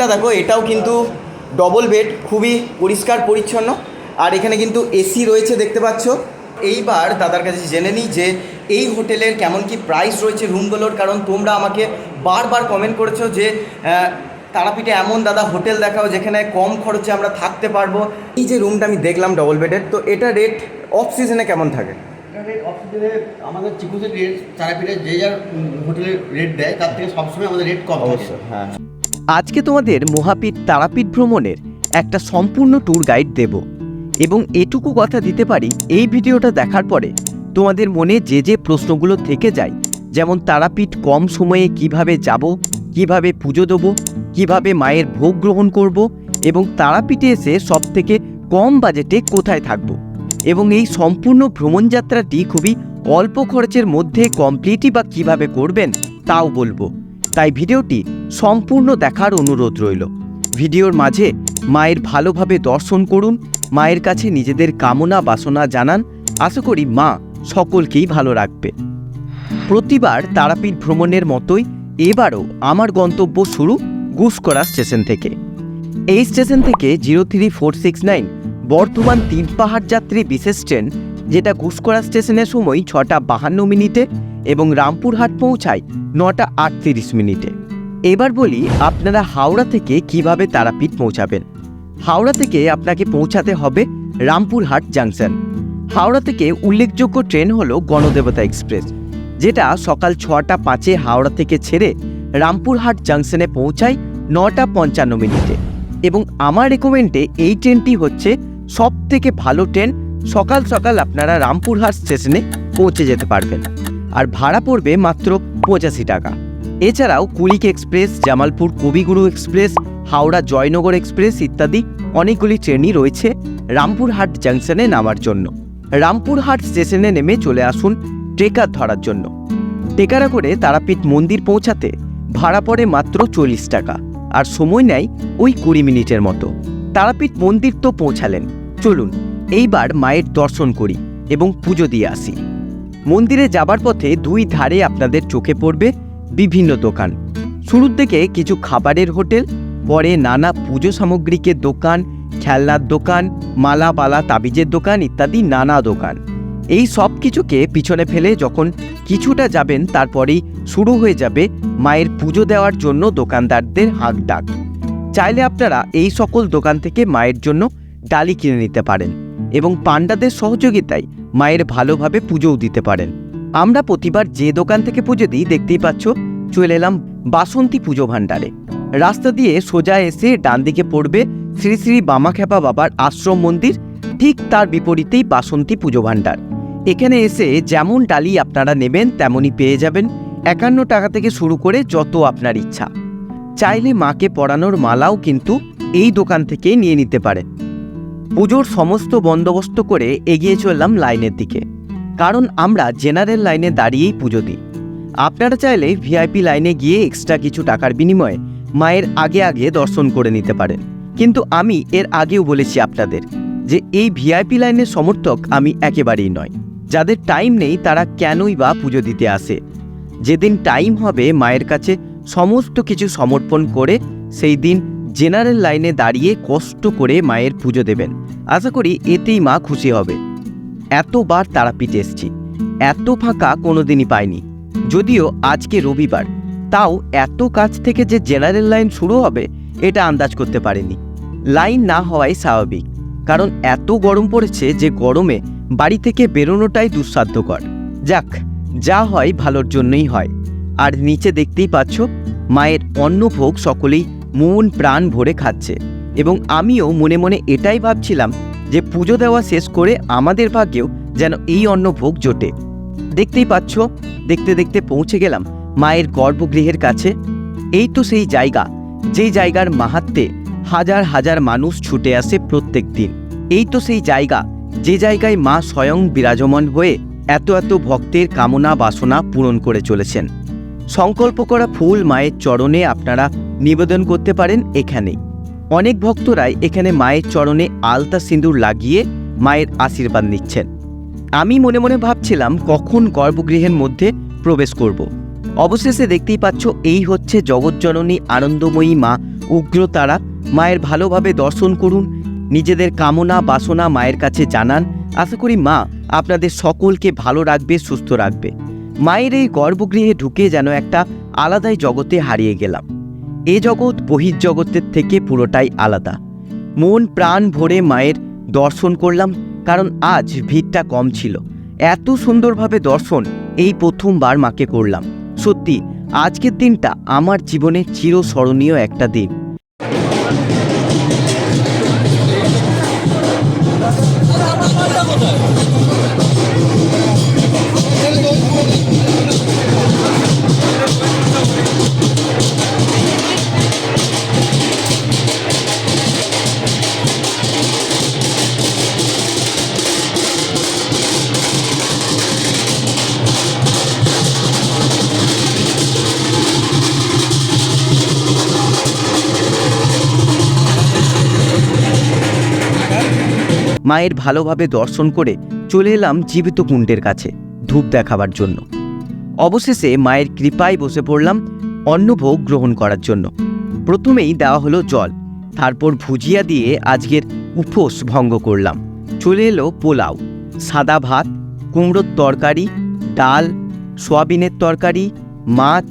রুমটা দেখো এটাও কিন্তু ডবল বেড খুবই পরিষ্কার পরিচ্ছন্ন। আর এখানে কিন্তু এসি রয়েছে দেখতে পাচ্ছ। এইবার দাদার কাছে জেনে নিই যে এই হোটেলের কেমন কি প্রাইস রয়েছে রুমগুলোর কারণ তোমরা আমাকে বারবার কমেন্ট করেছ যে তারাপীঠে এমন দাদা হোটেল দেখাও যেখানে কম খরচে আমরা থাকতে পারব। এই যে রুমটা আমি দেখলাম ডবল বেডের তো এটা রেট অফ সিজনে কেমন থাকে? আমাদের চিকুসের রেট তারাপীঠে যে যার হোটেলের রেট দেয় তার থেকে সবসময় আমাদের রেট কম অবশ্যই হ্যাঁ। আজকে তোমাদের মহাপীঠ তারাপীঠ ভ্রমণের একটা সম্পূর্ণ ট্যুর গাইড দেব এবং এটুকু কথা দিতে পারি, এই ভিডিওটা দেখার পরে তোমাদের মনে যে যে প্রশ্নগুলো থেকে যায়, যেমন তারাপীঠ কম সময়ে কীভাবে যাব, কীভাবে পুজো দেবো, কীভাবে মায়ের ভোগ গ্রহণ করব এবং তারাপীঠে এসে সব থেকে কম বাজেটে কোথায় থাকব এবং এই সম্পূর্ণ ভ্রমণযাত্রাটি খুবই অল্প খরচের মধ্যে কমপ্লিটই বা কীভাবে করবেন, তাও বলব। তাই ভিডিওটি সম্পূর্ণ দেখার অনুরোধ রইল। ভিডিওর মাঝে মায়ের ভালোভাবে দর্শন করুন, মায়ের কাছে নিজেদের কামনা বাসনা জানান, আশা করি মা সকলকেই ভালো রাখবে। প্রতিবার তারাপীঠ ভ্রমণের মতোই এবারও আমার গন্তব্য শুরু গুসকরা স্টেশন থেকে। এই স্টেশন থেকে zero three four six nine Bardhaman তিন পাহাড় যাত্রী বিশেষ ট্রেন যেটা ঘুসকরা স্টেশনের সময় ছটা বাহান্ন মিনিটে এবং রামপুরহাট পৌঁছায় নটা আটত্রিশ মিনিটে। এবার বলি, আপনারা হাওড়া থেকে কীভাবে তারাপীঠ পৌঁছাবেন? হাওড়া থেকে আপনাকে পৌঁছাতে হবে রামপুরহাট জাংশন। হাওড়া থেকে উল্লেখযোগ্য ট্রেন হলো গণদেবতা এক্সপ্রেস, যেটা সকাল ছটা পাঁচে হাওড়া থেকে ছেড়ে রামপুরহাট জাংশনে পৌঁছায় নটা পঞ্চান্ন মিনিটে। এবং আমার রেকমেন্ডে এই ট্রেনটি হচ্ছে সব থেকে ভালো ট্রেন সকাল সকাল আপনারা রামপুরহাট স্টেশনে পৌঁছে যেতে পারবেন। আর ভাড়া পড়বে মাত্র পঁচাশি টাকা। এছাড়াও কুলিক এক্সপ্রেস, জামালপুর কবিগুরু এক্সপ্রেস, হাওড়া জয়নগর এক্সপ্রেস ইত্যাদি অনেকগুলি ট্রেনই রয়েছে রামপুরহাট জাংশনে নামার জন্য। রামপুরহাট স্টেশনে নেমে চলে আসুন ট্রেকার ধরার জন্য। টেকারা করে তারাপীঠ মন্দির পৌঁছাতে ভাড়া পড়ে মাত্র চল্লিশ টাকা। আর সময় নেয় ওই কুড়ি মিনিটের মতো। তারাপীঠ মন্দির তো পৌঁছালেন। চলুন এইবার মায়ের দর্শন করি এবং পুজো দিয়ে আসি। মন্দিরে যাবার পথে দুই ধারে আপনাদের চোখে পড়বে বিভিন্ন দোকান। শুরুর দিকে কিছু খাবারের হোটেল, পরে নানা পুজো সামগ্রীকে দোকান, খেলনার দোকান মালা পালা তাবিজের দোকান ইত্যাদি নানা দোকান। এই সব কিছুকে পিছনে ফেলে যখন কিছুটা যাবেন, তারপরেই শুরু হয়ে যাবে মায়ের পুজো দেওয়ার জন্য দোকানদারদের হাঁক ডাক চাইলে আপনারা এই সকল দোকান থেকে মায়ের জন্য ডালি কিনে নিতে পারেন। এবং পাণ্ডাদের সহযোগিতায় মায়ের ভালোভাবে পুজোও দিতে পারেন। আমরা প্রতিবার যে দোকান থেকে পুজো দিই, দেখতেই পাচ্ছ, চলে এলাম বাসন্তী পুজো ভাণ্ডারে। রাস্তা দিয়ে সোজা এসে ডান দিকে পড়বে শ্রী শ্রী বামাখ্যাপা বাবার আশ্রম মন্দির, ঠিক তার বিপরীতেই বাসন্তী পুজো ভাণ্ডার। এখানে এসে যেমন ডালি আপনারা নেবেন, তেমনই পেয়ে যাবেন। একান্ন টাকা থেকে শুরু করে যত আপনার ইচ্ছা। চাইলে মাকে পরানোর মালাও কিন্তু এই দোকান থেকে নিয়ে নিতে পারেন। পুজোর সমস্ত বন্দোবস্ত করে এগিয়ে চললাম লাইনের দিকে। কারণ আমরা জেনারেল লাইনে দাঁড়িয়েই পুজো দিই। আপনারা চাইলে ভিআইপি লাইনে গিয়ে এক্সট্রা কিছু টাকার বিনিময়ে মায়ের আগে আগে দর্শন করে নিতে পারেন। কিন্তু আমি এর আগেও বলেছি আপনাদের যে এই ভিআইপি লাইনের সমর্থক আমি একেবারেই নয়। যাদের টাইম নেই তারা কেনই বা পুজো দিতে আসে। যেদিন টাইম হবে মায়ের কাছে সমস্ত কিছু সমর্পণ করে সেই দিন জেনারেল লাইনে দাঁড়িয়ে কষ্ট করে মায়ের পুজো দেবেন। আশা করি এতেই মা খুশি হবে। এতবার তারাপীঠ এসছি। এত ফাঁকা কোনোদিনই পাইনি। যদিও আজকে রবিবার, তাও এত কাছ থেকে যে জেনারেল লাইন শুরু হবে, এটা আন্দাজ করতে পারিনি। লাইন না হওয়াই স্বাভাবিক, কারণ এত গরম পড়েছে যে গরমে বাড়ি থেকে বেরোনোটাই দুঃসাধ্যকর। যাক, যা হয় ভালোর জন্যই হয়। আর নিচে দেখতেই পাচ্ছ, মায়ের অন্নভোগ সকলেই মন প্রাণ ভরে খাচ্ছে। এবং আমিও মনে মনে এটাই ভাবছিলাম যে পুজো দেওয়া শেষ করে আমাদের ভাগ্যেও যেন এই অন্নভোগ জোটে। দেখতেই পাচ্ছ, দেখতে দেখতে পৌঁছে গেলাম মায়ের গর্ভগৃহের কাছে। এই তো সেই জায়গা যেই জায়গার মাহাত্মে হাজার হাজার মানুষ ছুটে আসে প্রত্যেক দিন। এই তো সেই জায়গা, যে জায়গায় মা স্বয়ং বিরাজমান হয়ে এত এত ভক্তের কামনা বাসনা পূরণ করে চলেছেন। সংকল্প করা ফুল মায়ের চরণে আপনারা নিবেদন করতে পারেন এখানেই। অনেক ভক্তরাই এখানে মায়ের চরণে আলতা সিঁদুর লাগিয়ে মায়ের আশীর্বাদ নিচ্ছেন। আমি মনে মনে ভাবছিলাম কখন গর্ভগৃহের মধ্যে প্রবেশ করব। অবশেষে দেখতেই পাচ্ছ এই হচ্ছে জগৎজননী আনন্দময়ী মা উগ্রতারা। মায়ের ভালোভাবে দর্শন করুন, নিজেদের কামনা বাসনা মায়ের কাছে জানান। আশা করি মা আপনাদের সকলকে ভালো রাখবে, সুস্থ রাখবে। মায়ের এই গর্ভগৃহে ঢুকে যেন একটা আলাদাই জগতে হারিয়ে গেলাম। এ জগৎ বহির্জগতের থেকে পুরোটাই আলাদা। মন প্রাণ ভরে মায়ের দর্শন করলাম, কারণ আজ ভিড়টা কম ছিল। এত সুন্দরভাবে দর্শন এই প্রথমবার মাকে করলাম। সত্যি, আজকের দিনটা আমার জীবনে চিরস্মরণীয় একটা দিন। মায়ের ভালোভাবে দর্শন করে চলে এলাম জীবিত কুণ্ডের কাছে ধূপ দেখাবার জন্য। অবশেষে মায়ের কৃপায় বসে পড়লাম অন্নভোগ গ্রহণ করার জন্য। প্রথমেই দেওয়া হলো জল, তারপর ভুজিয়া দিয়ে আজকের উপোস ভঙ্গ করলাম। চলে এলো পোলাও, সাদা ভাত, কুমড়োর তরকারি, ডাল, সোয়াবিনের তরকারি, মাছ,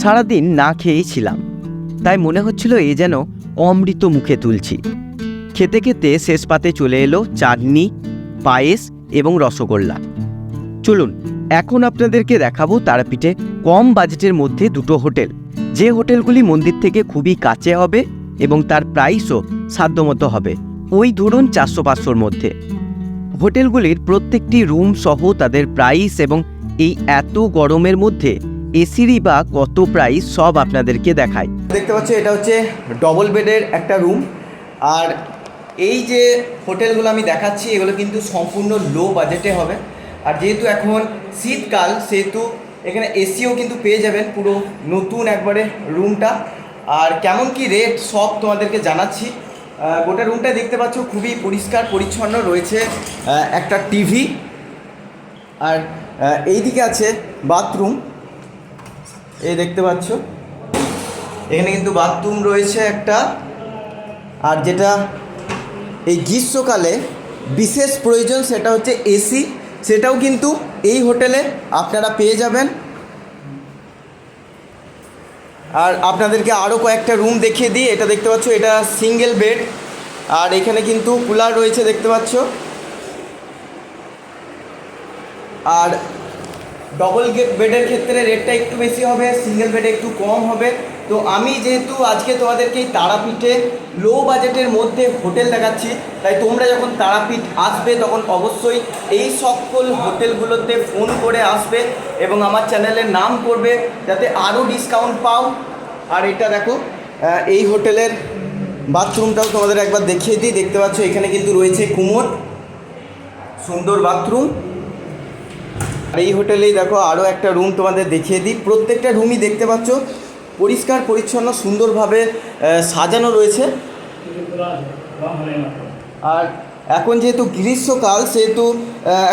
সারাদিন না খেয়েই ছিলাম। তাই মনে হচ্ছিল এ যেন অমৃত মুখে তুলছি। খেতে খেতে শেষ পাতে চলে এলো চাটনি, পায়েস এবং রসগোল্লা। চলুন, এখন আপনাদেরকে দেখাবো তারাপীঠে কম বাজেটের মধ্যে দুটো হোটেল। যে হোটেলগুলি মন্দির থেকে খুবই কাছে হবে এবং তার প্রাইসও সাধ্যমতো হবে। ওই ধরুন চারশো পাঁচশোর মধ্যে। হোটেলগুলির প্রত্যেকটি রুম সহ তাদের প্রাইস এবং এই এত গরমের মধ্যে এসিরই বা কত প্রাইস সব আপনাদেরকে দেখায় দেখতে পাচ্ছ এটা হচ্ছে ডবল বেডের একটা রুম আর এই যে হোটেলগুলো আমি দেখাচ্ছি এগুলো কিন্তু সম্পূর্ণ লো বাজেটে হবে। আর যেহেতু এখন শীতকাল সেহেতু এখানে এসিও কিন্তু পেয়ে যাবেন পুরো নতুন একবারে রুমটা আর কেমন কি রেট সব তোমাদেরকে জানাচ্ছি। গোটা রুমটা দেখতে পাচ্ছ খুবই পরিষ্কার পরিচ্ছন্ন রয়েছে একটা টিভি আর আহ, এইদিকে আছে বাথরুম এই দেখতে পাচ্ছ। এখানে কিন্তু বাথরুম রয়েছে একটা। আর যেটা এই গ্রীষ্মকালে বিশেষ প্রয়োজন সেটা হচ্ছে এসি সেটাও কিন্তু এই হোটেলে আপনারা পেয়ে যাবেন। আর আপনাদেরকে আরও কয়েকটা রুম দেখিয়ে দিই, এটা দেখতে পাচ্ছ, এটা সিঙ্গেল বেড, আর এখানে কিন্তু কুলার রয়েছে দেখতে পাচ্ছ। আর ডবল বেডের ক্ষেত্রে রেটটা একটু বেশি হবে সিঙ্গেল বেডে একটু কম হবে। তো আমি যেহেতু আজকে তোমাদেরকে এই তারাপীঠে লো বাজেটের মধ্যে হোটেল দেখাচ্ছি, তাই তোমরা যখন তারাপীঠ আসবে, তখন অবশ্যই এই সকল হোটেলগুলোতে ফোন করে আসবে এবং আমার চ্যানেলের নাম করবে, যাতে আরও ডিসকাউন্ট পাও। আর এটা দেখো এই হোটেলের বাথরুমটাও তোমাদের একবার দেখিয়ে দিই। দেখতে পাচ্ছ, এখানে কিন্তু রয়েছে কুমোর, সুন্দর বাথরুম এই হোটেলেই দেখো আরও একটা রুম তোমাদের দেখিয়ে দিই। প্রত্যেকটা রুমই দেখতে পাচ্ছ, পরিষ্কার, পরিচ্ছন্ন, সুন্দরভাবে সাজানো রয়েছে। আর এখন যেহেতু গ্রীষ্মকাল, সেহেতু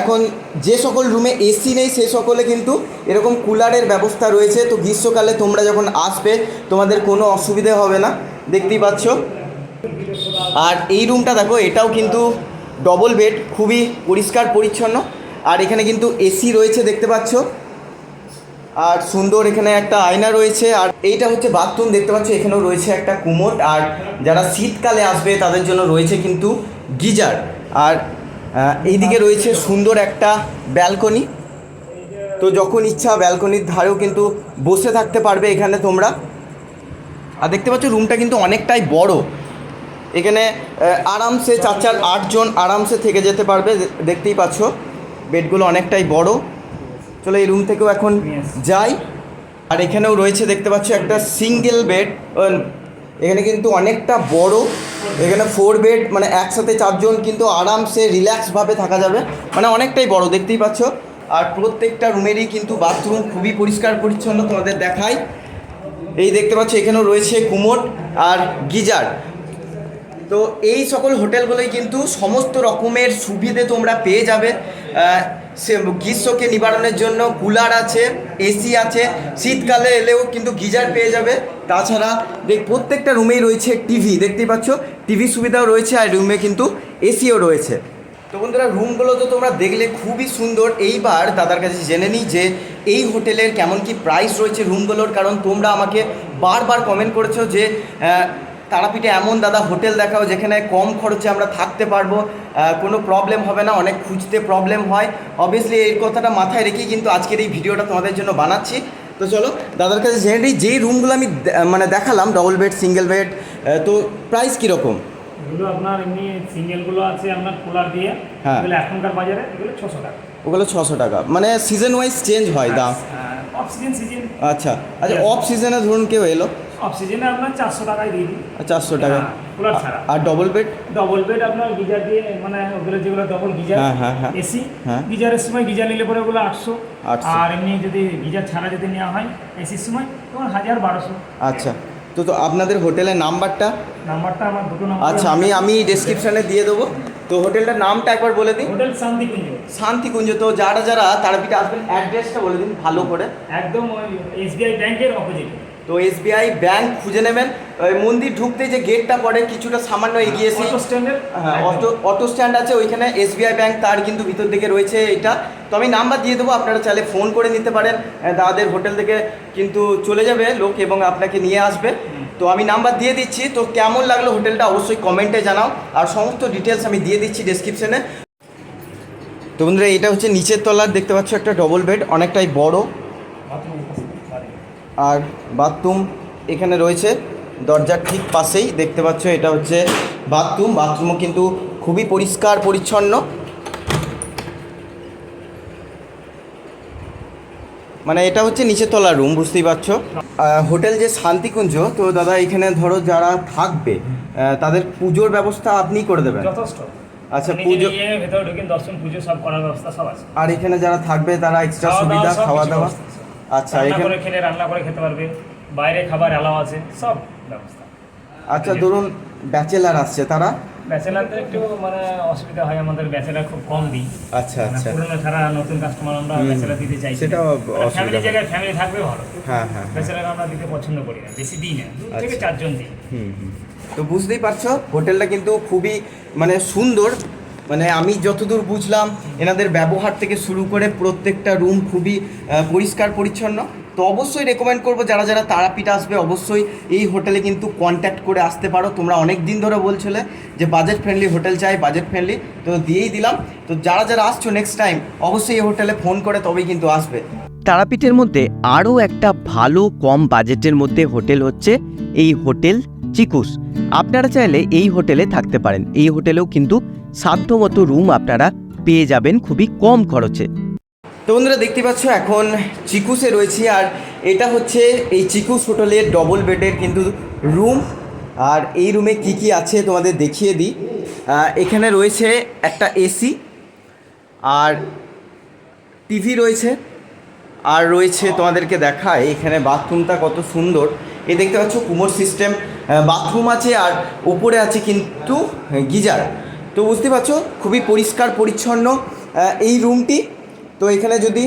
এখন যে সকল রুমে এসি নেই, সে সকলে কিন্তু এরকম কুলারের ব্যবস্থা রয়েছে। তো গ্রীষ্মকালে তোমরা যখন আসবে, তোমাদের কোনো অসুবিধে হবে না। দেখতেই পাচ্ছ। আর এই রুমটা দেখো, এটাও কিন্তু ডবল বেড খুবই পরিষ্কার, পরিচ্ছন্ন। আর এখানে কিন্তু এসি রয়েছে, দেখতে পাচ্ছ। আর সুন্দর এখানে একটা আয়না রয়েছে, আর এইটা হচ্ছে বাথরুম, দেখতে পাচ্ছ এখানেও রয়েছে একটা কুমোট আর যারা শীতকালে আসবে, তাদের জন্য রয়েছে কিন্তু গিজার। আর এইদিকে রয়েছে সুন্দর একটা ব্যালকনি। তো যখন ইচ্ছা, ব্যালকনির ধারেও কিন্তু বসে থাকতে পারবে এখানে তোমরা। আর দেখতে পাচ্ছ রুমটা কিন্তু অনেকটাই বড়। এখানে আরামসে চার চার আটজন আরামসে থেকে যেতে পারবে দেখতেই পাচ্ছ। বেডগুলো অনেকটাই বড়। চলো এই রুম থেকেও এখন যাই। আর এখানেও রয়েছে দেখতে পাচ্ছ একটা সিঙ্গেল বেড এখানে কিন্তু অনেকটা বড়। এখানে ফোর বেড মানে একসাথে চারজন কিন্তু আরামসে রিল্যাক্সভাবে থাকা যাবে। মানে অনেকটাই বড় দেখতেই পাচ্ছ। আর প্রত্যেকটা রুমেরই কিন্তু বাথরুম খুবই পরিষ্কার পরিচ্ছন্ন তোমাদের দেখায় এই দেখতে পাচ্ছ এখানেও রয়েছে কুমোট আর গিজার। তো এই সকল হোটেলগুলোই কিন্তু সমস্ত রকমের সুবিধে তোমরা পেয়ে যাবে। গ্রীষ্মকে নিবারণের জন্য কুলার আছে এসি আছে, শীতকালে এলেও কিন্তু গিজার পেয়ে যাবে। তাছাড়া দেখ, প্রত্যেকটা রুমেই রয়েছে টিভি দেখতেই পাচ্ছ? টিভি সুবিধাও রয়েছে আর রুমে কিন্তু এসিও রয়েছে। তো বন্ধুরা রুমগুলো তো তোমরা দেখলে খুবই সুন্দর। এইবার দাদার কাছে জেনে নিই যে এই হোটেলের কেমন কি প্রাইস রয়েছে রুমগুলোর কারণ তোমরা আমাকে বারবার কমেন্ট করেছ যে তারাপীঠে এমন দাদা হোটেল দেখাও যেখানে কম খরচে আমরা থাকতে পারব কোনো প্রবলেম হবে না অনেক খুঁজতে প্রবলেম হয়। অবভিয়াসলি এই কথাটা মাথায় রেখেই কিন্তু আজকের এই ভিডিওটা তোমাদের জন্য বানাচ্ছি। তো চলো দাদার কাছে জেনে নিই যেই রুমগুলো আমি মানে দেখালাম ডবল বেড সিঙ্গেল বেড তো প্রাইস কীরকম? এগুলো আপনার এমনি সিঙ্গেলগুলো আছে আপনার কুলার দিয়ে হ্যাঁ। এগুলো এখনকার বাজারে এগুলো ছশো টাকা। ওগুলো ছশো টাকা। মানে সিজন ওয়াইজ চেঞ্জ হয় দাম। অফ সিজন সিজন আচ্ছা আচ্ছা অফ সিজনে ধরুন কেউ এলো। অফ সিজনে আপনার চারশো টাকায় দিয়ে দিই চারশো টাকা। হ্যাঁ, কুলার ছাড়া। আর ডবল বেড ডবল বেড আপনার গিজার দিয়ে মানে ওগুলো যেগুলো ডবল গিজার হ্যাঁ, হ্যাঁ, হ্যাঁ। এসি হ্যাঁ। গিজারের সময় গিজার নিলে পরে ওগুলো আটশো। 800 আর এমনি যদি গিজার ছাড়া যদি নেওয়া হয় এসির সময় তখন হাজার বারোশো। আচ্ছা। তো তো আপনাদের হোটেলের নাম্বারটা? নাম্বারটা আমার দুটো নাম্বার। আচ্ছা আমি আমি ডেসক্রিপশানে দিয়ে দেবো। তো হোটেলটার নামটা একবার বলে দিন। হোটেল শান্তিকুঞ্জ। শান্তিকুঞ্জ। তো যারা যারা তারাপীঠে আসবেন অ্যাড্রেসটা বলে দিন ভালো করে। একদম এসবিআই ব্যাংকের অপোজিট তো এসবিআই ব্যাংক খুঁজে নেবেন। ওই মন্দির ঢুকতে যে গেটটা পড়ে কিছুটা সামান্য এগিয়ে এসে। অটো স্ট্যান্ডের হ্যাঁ অটো অটো স্ট্যান্ড আছে ওইখানে এসবিআই ব্যাংক তার কিন্তু ভিতর দিকে রয়েছে এটা। তো আমি নাম্বার দিয়ে দেবো আপনারা চাইলে ফোন করে নিতে পারেন। দাদাদের হোটেল থেকে কিন্তু চলে যাবে লোক এবং আপনাকে নিয়ে আসবে। তো আমি নাম্বার দিয়ে দিচ্ছি তো কেমন লাগল হোটেলটা অবশ্যই কমেন্টে জানাও। আর সমস্ত ডিটেলস আমি দিয়ে দিচ্ছি ডেসক্রিপশনে তো বন্ধুরা এটা হচ্ছে নিচের তলার দেখতে পাচ্ছ একটা ডবল বেড অনেকটাই বড়। আর বাথরুম এখানে রয়েছে। দরজার ঠিক পাশেই দেখতে পাচ্ছ এটা হচ্ছে বাথরুম। বাথরুমও কিন্তু খুবই পরিষ্কার পরিচ্ছন্ন। মানে এটা হচ্ছে নিচের তলার রুম বুঝতেই পারছ। হোটেল যে শান্তিকুঞ্জ তো দাদা এখানে ধরো যারা থাকবে তাদের পুজোর ব্যবস্থা আপনিই করে দেবেন? যথেষ্ট। আচ্ছা পুজো ভেতরে ঢুকে দর্শন পুজো সব করার ব্যবস্থা সব আছে। আর এখানে যারা থাকবে তারা এক্সট্রা সুবিধা খাওয়া দাওয়া। আচ্ছা রান্না করে খেলে রান্না করে খেতে পারবে। বাইরে খাবার এলাও আছে সব ব্যবস্থা। আচ্ছা ধরুন ব্যাচেলার আসছে তারা? ব্যাচেলারদের একটু মানে অসুবিধা হয় আমাদের ব্যাচেলার খুব কম দিই। আচ্ছা মানে আচ্ছা। পুরনো ছাড়া নতুন কাস্টমার আমরা ব্যাচেলার দিতে চাই অসুবিধা ফ্যামিলি জায়গায় ফ্যামিলি থাকবে ভালো। হ্যাঁ হ্যাঁ হ্যাঁ। ব্যাচেলার আমরা দিতে পছন্দ করি না বেশি দিই না। দু থেকে আচ্ছা। চারজন দিই। হুম হুম। তো বুঝতেই পারছ হোটেলটা কিন্তু খুবই মানে সুন্দর। মানে আমি যতদূর বুঝলাম, এনাদের ব্যবহার থেকে শুরু করে প্রত্যেকটা রুম খুবই পরিষ্কার, পরিচ্ছন্ন। তো অবশ্যই রেকমেন্ড করব, যারা যারা তারাপীঠ আসবে, অবশ্যই এই হোটেলে কিন্তু কন্ট্যাক্ট করে আসতে পারো। তোমরা অনেক দিন ধরে বলছিলে যে বাজেট ফ্রেন্ডলি হোটেল চাই বাজেট ফ্রেন্ডলি তো দিয়েই দিলাম। তো যারা যারা আসছো নেক্সট টাইম অবশ্যই এই হোটেলে ফোন করে তবেই কিন্তু আসবে। তারাপীঠের মধ্যে আরও একটা ভালো কম বাজেটের মধ্যে হোটেল হচ্ছে এই হোটেল চিকুস। আপনারা চাইলে এই হোটেলে থাকতে পারেন। এই হোটেলেও কিন্তু সাধ্যমতো রুম আপনারা পেয়ে যাবেন খুবই কম খরচে। তো বন্ধুরা, দেখতে পাচ্ছ এখন চিকুসে রয়েছি আর এটা হচ্ছে এই চিকুস হোটেলের ডবল বেডের কিন্তু রুম আর এই রুমে কি কি আছে তোমাদের দেখিয়ে দিই। এখানে রয়েছে একটা এসি আর টিভি রয়েছে। আর রয়েছে তোমাদেরকে দেখায়, এখানে বাথরুমটা কত সুন্দর। এ দেখতে পাচ্ছ কুমোর সিস্টেম বাথরুম আছে আর উপরে আছে কিন্তু গিজার। তো বুঝতে পারছ? খুবই পরিষ্কার, পরিচ্ছন্ন এই রুমটি। তো এখানে যদি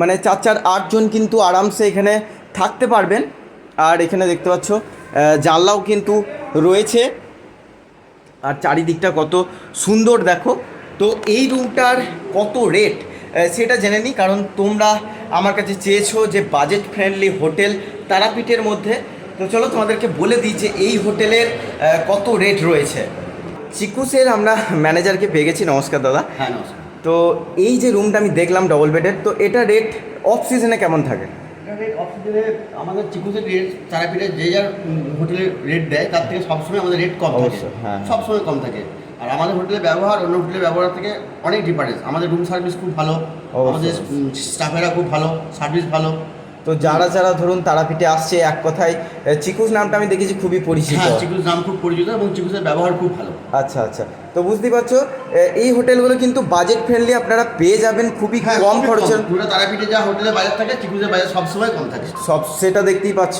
মানে চার চার আটজন কিন্তু আরামসে এখানে থাকতে পারবেন। আর এখানে দেখতে পাচ্ছ জানলাও কিন্তু রয়েছে। আর চারিদিকটা কত সুন্দর, দেখো। তো এই রুমটার কত রেট? সেটা জেনে নিই, কারণ তোমরা আমার কাছে চেয়েছো যে বাজেট ফ্রেন্ডলি হোটেল তারাপীঠের মধ্যে। তো চলো তোমাদেরকে বলে দিই যে এই হোটেলের কত রেট রয়েছে। চিকুসের আমরা ম্যানেজারকে পেয়ে গেছি নমস্কার দাদা। হ্যাঁ নমস্কার। তো এই যে রুমটা আমি দেখলাম ডবল বেডের তো এটা রেট অফ সিজনে কেমন থাকে? রেট অফিসে আমাদের চিকুসের রেট তারাপীঠে যে যার হোটেলের রেট দেয় তার থেকে সবসময় আমাদের রেট কম থাকে। হ্যাঁ। সবসময় কম থাকে। আর আমাদের হোটেলের ব্যবহার অন্য হোটেলের ব্যবহার থেকে অনেক ডিফারেন্স আমাদের রুম সার্ভিস খুব ভালো। আমাদের স্টাফেরা খুব ভালো সার্ভিস ভালো। তো যারা যারা ধরুন তারাপীঠে আসছে এক কথায় চিকুস নামটা আমি দেখেছি খুবই পরিচিত। হ্যাঁ চিকুস নাম খুব পরিচিত এবং চিকুসের ব্যবহার খুব ভালো। আচ্ছা আচ্ছা। তো বুঝতে পারছ এই হোটেলগুলো কিন্তু বাজেট ফ্রেন্ডলি আপনারা পেয়ে যাবেন খুবই হ্যাঁ কম খরচের তারাপীঠে যা হোটেলের বাজার থাকে চিকুসের বাজার সবসময় কম থাকে। সব সেটা দেখতেই পাচ্ছ।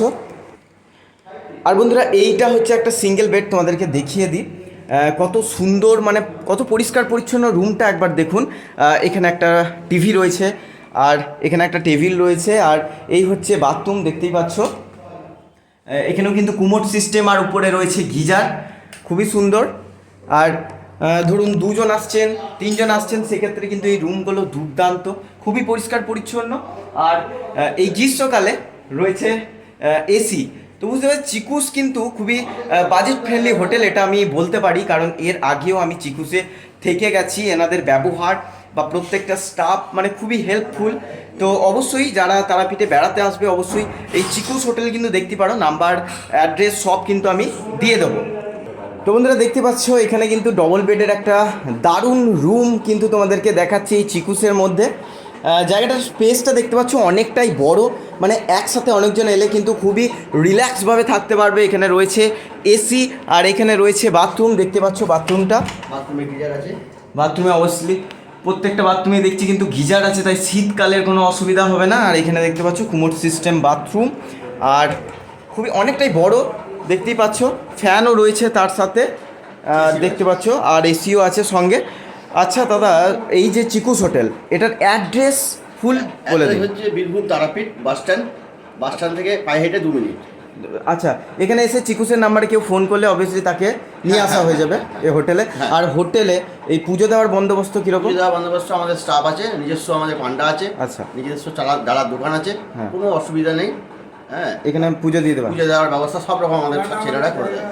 আর বন্ধুরা এইটা হচ্ছে একটা সিঙ্গেল বেড তোমাদেরকে দেখিয়ে দিই। কত সুন্দর মানে কত পরিষ্কার পরিচ্ছন্ন রুমটা একবার দেখুন। এখানে একটা টিভি রয়েছে। আর এখানে একটা টেবিল রয়েছে, আর এই হচ্ছে বাথরুম, দেখতেই পাচ্ছ। এখানেও কিন্তু কুমোট সিস্টেম, আর উপরে রয়েছে গিজার, খুবই সুন্দর। আর ধরুন দুজন আসছেন, তিনজন আসছেন, সেক্ষেত্রে কিন্তু এই রুমগুলো দুর্দান্ত, খুবই পরিষ্কার পরিচ্ছন্ন। আর এই গ্রীষ্মকালে রয়েছে এসি। তো বুঝতে পারছি, চিকুস কিন্তু খুবই বাজেট ফ্রেন্ডলি হোটেল, এটা আমি বলতে পারি, কারণ এর আগেও আমি চিকুসে থেকে গেছি, এনাদের ব্যবহার। বা প্রত্যেকটা স্টাফ মানে খুবই হেল্পফুল তো অবশ্যই যারা তারাপীঠে বেড়াতে আসবে অবশ্যই এই চিকুস হোটেল কিন্তু দেখতে পারো। নাম্বার অ্যাড্রেস সব কিন্তু আমি দিয়ে দেবো। তো বন্ধুরা দেখতে পাচ্ছ এখানে কিন্তু ডবল বেডের একটা দারুণ রুম কিন্তু তোমাদেরকে দেখাচ্ছি এই চিকুসের মধ্যে। জায়গাটার স্পেসটা দেখতে পাচ্ছ অনেকটাই বড়। মানে একসাথে অনেকজন এলে কিন্তু খুবই রিল্যাক্সভাবে থাকতে পারবে। এখানে রয়েছে এসি আর এখানে রয়েছে বাথরুম দেখতে পাচ্ছ বাথরুমটা বাথরুমে গিজার আছে। বাথরুমে অবশ্যই। প্রত্যেকটা বাথরুমে দেখছি কিন্তু গিজার আছে তাই শীতকালের কোনো অসুবিধা হবে না। আর এখানে দেখতে পাচ্ছ কুমোট সিস্টেম বাথরুম আর খুবই অনেকটাই বড় দেখতেই পাচ্ছ। ফ্যানও রয়েছে তার সাথে দেখতে পাচ্ছ। আর এসিও আছে সঙ্গে। আচ্ছা দাদা এই যে চিকুস হোটেল এটার অ্যাড্রেস ফুল বলে হচ্ছে Birbhum Tarapith bus stand bus stand থেকে পায়ে হেঁটে দু মিনিট। আচ্ছা এখানে এসে চিকুসের নাম্বারে কেউ ফোন করলে অবভিয়াসলি তাকে নিয়ে আসা হয়ে যাবে এই হোটেলে হ্যাঁ। আর হোটেলে এই পুজো দেওয়ার বন্দোবস্ত কীরকম পুজো দেওয়ার বন্দোবস্ত আমাদের স্টাফ আছে নিজস্ব আমাদের পান্ডা আছে আচ্ছা। নিজস্ব চালা ডালার দোকান আছে হ্যাঁ। কোনো অসুবিধা নেই হ্যাঁ। এখানে পুজো দিয়ে দেবেন। পুজো দেওয়ার ব্যবস্থা সব রকম আমাদের ছেলেরা করে দেয়।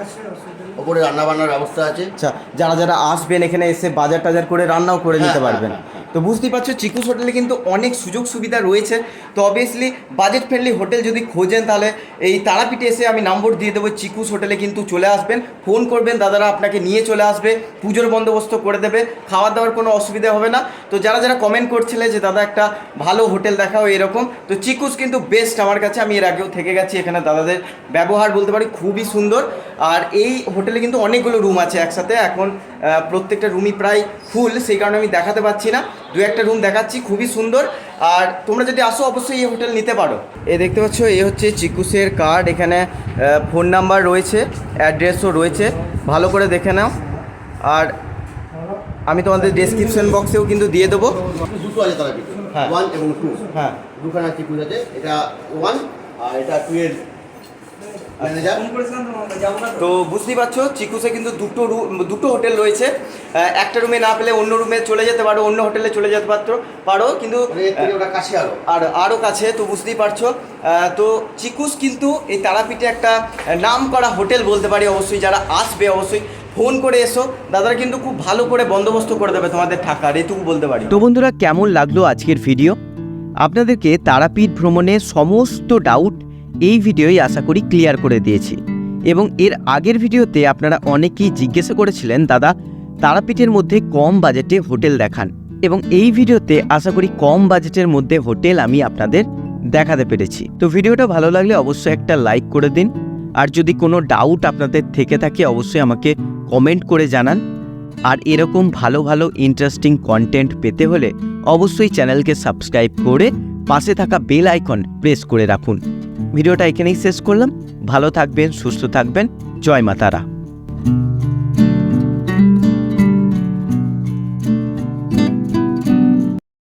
ওপরে রান্না বান্নার ব্যবস্থা আছে। আচ্ছা যারা যারা আসবেন এখানে এসে বাজার টাজার করে রান্নাও করে নিতে হ্যাঁ, পারবেন। হ্যাঁ, তো বুঝতেই পারছ চিকুস হোটেলে কিন্তু অনেক সুযোগ সুবিধা রয়েছে। তো অবভিয়াসলি বাজেট ফ্রেন্ডলি হোটেল যদি খোঁজেন তাহলে এই তারাপীঠে এসে আমি নম্বর দিয়ে দেবো চিকুস হোটেলে কিন্তু চলে আসবেন। ফোন করবেন দাদারা আপনাকে নিয়ে চলে আসবে পুজোর বন্দোবস্ত করে দেবে খাওয়া দাওয়ার কোনো অসুবিধা হবে না। তো যারা যারা কমেন্ট করছিলে যে দাদা একটা ভালো হোটেল দেখাও এরকম। তো চিকুস কিন্তু বেস্ট আমার কাছে আমি এর আগেও থেকে গেছি এখানে দাদাদের ব্যবহার বলতে পারি খুবই সুন্দর। আর এই হোটেলে কিন্তু অনেকগুলো রুম আছে একসাথে এখন প্রত্যেকটা রুমই প্রায় ফুল সেই কারণে আমি দেখাতে পাচ্ছি না। দু একটা রুম দেখাচ্ছি খুবই সুন্দর। আর তোমরা যদি আসো অবশ্যই এই হোটেল নিতে পারো। এ দেখতে পাচ্ছ এ হচ্ছে চিকুসের কার্ড এখানে ফোন নাম্বার রয়েছে অ্যাড্রেসও রয়েছে ভালো করে দেখে নাও। আর আমি তোমাদের ডেসক্রিপশন বক্সেও কিন্তু দিয়ে দেবো। দুটো আছে তারাপীঠে হ্যাঁ। ওয়ান এবং টু হ্যাঁ। দুখানা চিকুজ আছে এটা ওয়ান আর এটা টু তো বুঝতেই পারছ চিকুসে কিন্তু দুটো রুম দুটো হোটেল রয়েছে। একটা রুমে না পেলে অন্য রুমে চলে যেতে পারো অন্য হোটেলে চলে যেতে পারতো পারো কিন্তু মানে কাছে আরও। আর আরও কাছে তো বুঝতেই পারছ। তো চিকুস কিন্তু এই তারাপীঠে একটা নাম করা হোটেল বলতে পারি অবশ্যই যারা আসবে অবশ্যই। ফোন করে এসো। দাদারা কিন্তু খুব ভালো করে বন্দোবস্ত করে দেবে তোমাদের থাকার এটুকু বলতে পারি। তো বন্ধুরা কেমন লাগল আজকের ভিডিও? আপনাদেরকে তারাপীঠ ভ্রমণের সমস্ত ডাউট এই ভিডিওই আশা করি ক্লিয়ার করে দিয়েছি। এবং এর আগের ভিডিওতে আপনারা অনেকেই জিজ্ঞাসা করেছিলেন, দাদা, তারাপীঠের মধ্যে কম বাজেটে হোটেল দেখান। এবং এই ভিডিওতে আশা করি কম বাজেটের মধ্যে হোটেল আমি আপনাদের দেখাতে পেরেছি। তো ভিডিওটা ভালো লাগলে অবশ্যই একটা লাইক করে দিন। আর যদি কোনো ডাউট আপনাদের থেকে থাকে, অবশ্যই আমাকে কমেন্ট করে জানান। আর এরকম ভালো ভালো ইন্টারেস্টিং কন্টেন্ট পেতে হলে অবশ্যই চ্যানেলকে সাবস্ক্রাইব করে পাশে থাকা বেল আইকন প্রেস করে রাখুন। ভিডিওটা এখানেই শেষ করলাম। ভালো থাকবেন, সুস্থ থাকবেন। জয় মাতারা।